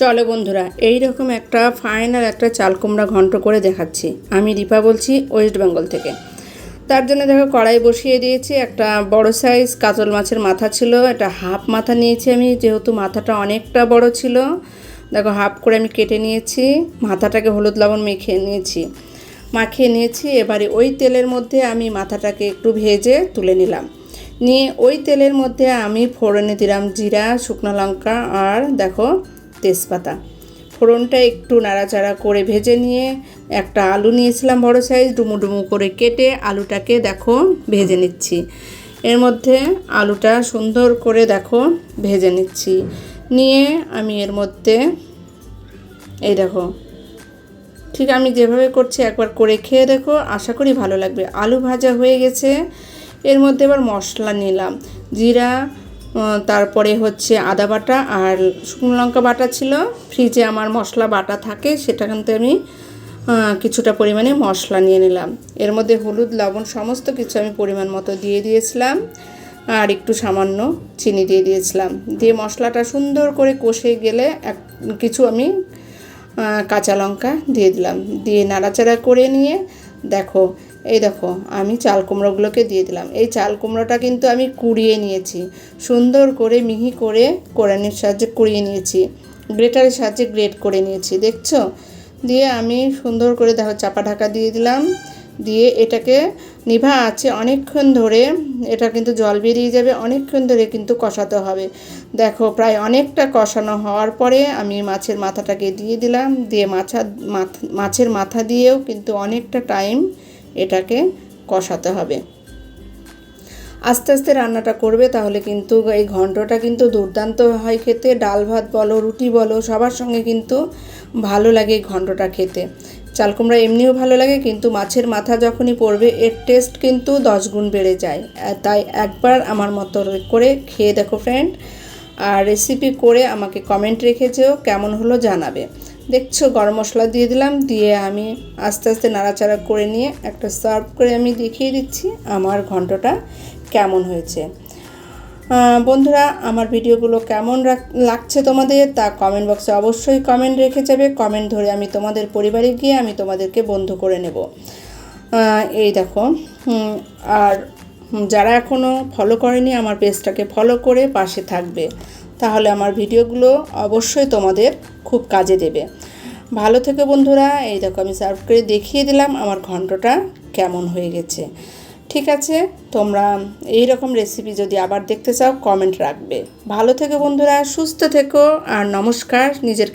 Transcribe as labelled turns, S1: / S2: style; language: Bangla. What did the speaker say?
S1: চলো বন্ধুরা এই রকম একটা ফাইনাল একটা চাল কুমড়া ঘন্ট করে দেখাচ্ছি। আমি দীপা বলছি ওয়েস্ট বেঙ্গল থেকে। তার জন্য দেখো কড়াই বসিয়ে দিয়েছি, একটা বড় সাইজ কাতল মাছের মাথা ছিল এটা হাফ মাথা নিয়েছি আমি, যেহেতু মাথাটা অনেকটা বড় ছিল, দেখো হাফ করে আমি কেটে নিয়েছি, মাথাটাকে হলুদ লবণ মেখে নিয়েছি। মাখিয়ে নিয়েছি, এবারে ওই তেলের মধ্যে আমি মাথাটাকে একটু ভেজে তুলে নিলাম। নিয়ে ওই তেলের মধ্যে আমি ফোড়নে দিলাম জিরা, শুকনো লঙ্কা, আর দেখো তেজপাতা। ফোড়নটা একটু নাড়াচাড়া করে ভেজে নিয়ে একটা আলু নিয়েছিলাম বড় সাইজ ডুমু ডুমু করে কেটে আলুটাকে দেখো ভেজে নিচ্ছি। এর মধ্যে আলুটা সুন্দর করে দেখো ভেজে নিচ্ছি। নিয়ে আমি এর মধ্যে এই দেখো, ঠিক আমি যেভাবে করছি একবার করে খেয়ে দেখো, আশা করি ভালো লাগবে। আলু ভাজা হয়ে গেছে, এর মধ্যে এবার মশলা নিলাম। জিরা তারপরে হচ্ছে আদা বাটা আর শুকনো লঙ্কা বাটা ছিল। ফ্রিজে আমার মশলা বাটা থাকে, সেটা কিন্তু আমি কিছুটা পরিমাণে মশলা নিয়ে নিলাম। এর মধ্যে হলুদ, লবণ সমস্ত কিছু আমি পরিমাণ মতো দিয়ে দিয়েছিলাম আর একটু সামান্য চিনি দিয়ে দিয়েছিলাম। দিয়ে মশলাটা সুন্দর করে কষে গেলে এক, কিছু আমি কাঁচা লঙ্কা দিয়ে দিলাম। দিয়ে নাড়াচাড়া করে নিয়ে, দেখো এই দেখো, আমি চাল কুমড়োগুলোকে দিয়ে দিলাম। এই চাল কুমড়োটা কিন্তু আমি কুড়িয়ে নিয়েছি। সুন্দর করে মিহি করে কোরআনের সাহায্যে কুড়িয়ে নিয়েছি। গ্রেটারের সাহায্যে গ্রেট করে নিয়েছি, দেখছ? দিয়ে আমি সুন্দর করে দেখো চাপা ঢাকা দিয়ে দিলাম। দিয়ে এটাকে, নিভা আছে অনেকক্ষণ ধরে, এটা কিন্তু জল বেরিয়ে যাবে, অনেকক্ষণ ধরে কিন্তু কষাতে হবে। দেখো, প্রায় অনেকটা কষানো হওয়ার পরে আমি মাছের মাথাটাকে দিয়ে দিলাম। দিয়ে মাছা মাছের মাথা দিয়েও কিন্তু অনেকটা টাইম এটাকে কষাতে হবে। আস্তে আস্তে রান্নাটা করবে, তাহলে কিন্তু এই ঘন্টটা কিন্তু দুর্দান্ত হয় খেতে। ডাল ভাত বলো, রুটি বলো, সবার সঙ্গে কিন্তু ভালো লাগে এই ঘন্টটা খেতে। চাল কুমড়া এমনিও ভালো লাগে, কিন্তু মাছের মাথা যখনই পড়বে, এর টেস্ট কিন্তু দশ গুণ বেড়ে যায়। তাই একবার আমার মতো করে খেয়ে দেখো ফ্রেন্ড আর রেসিপি করে আমাকে কমেন্ট রেখেছেও কেমন হলো জানাবে। দেখছ, গরম মশলা দিয়ে দিলাম, দিয়ে আমি আস্তে আস্তে নাড়াচাড়া করে নিয়ে একটা সার্ভ করে আমি দেখিয়ে দিচ্ছি আমার ঘন্টটা কেমন হয়েছে। বন্ধুরা, আমার ভিডিওগুলো কেমন লাগছে তোমাদের তা কমেন্ট বক্সে অবশ্যই কমেন্ট রেখে যাবে। কমেন্ট ধরে আমি তোমাদের পরিবারে গিয়ে আমি তোমাদেরকে বন্ধু করে নেব। এই দেখো আর যারা এখনও ফলো করেনি আমার পেজটাকে ফলো করে পাশে থাকবে। তাহলে আমার ভিডিওগুলো অবশ্যই তোমাদের খুব কাজে দেবে। ভালো থেকে বন্ধুরা, এই দেখো আমি সার্ভ করে দেখিয়ে দিলাম আমার ঘন্টটা কেমন হয়ে গেছে। ঠিক আছে, তোমরা এই রকম রেসিপি যদি আবার দেখতে চাও কমেন্ট রাখবে। ভালো থেকে বন্ধুরা, সুস্থ থেকো, আর নমস্কার, নিজের